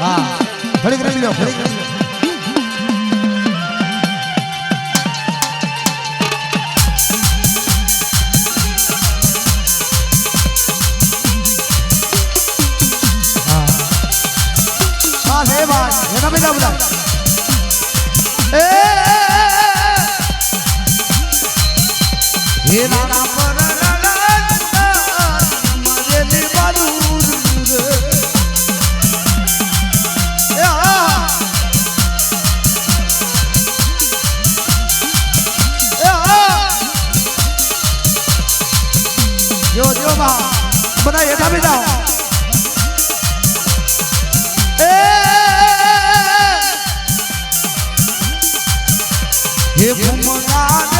હા ઘડીક રમી લો ઘડીક રમી લો રમી લો બધા એ નાના પર મારે ને જો જો બા. બધા હેઠા બેસા એ હે ભૂમના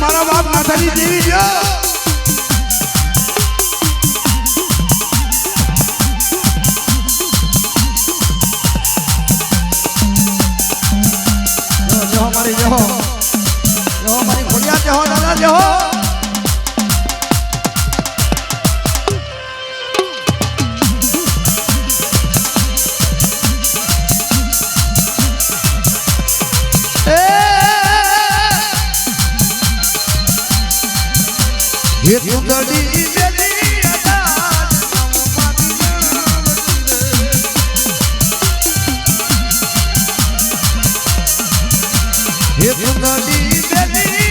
મારા બાપ માતાજી દેવી જો જો. એ સુંદરી દેલી અદાલ હે સુંદરી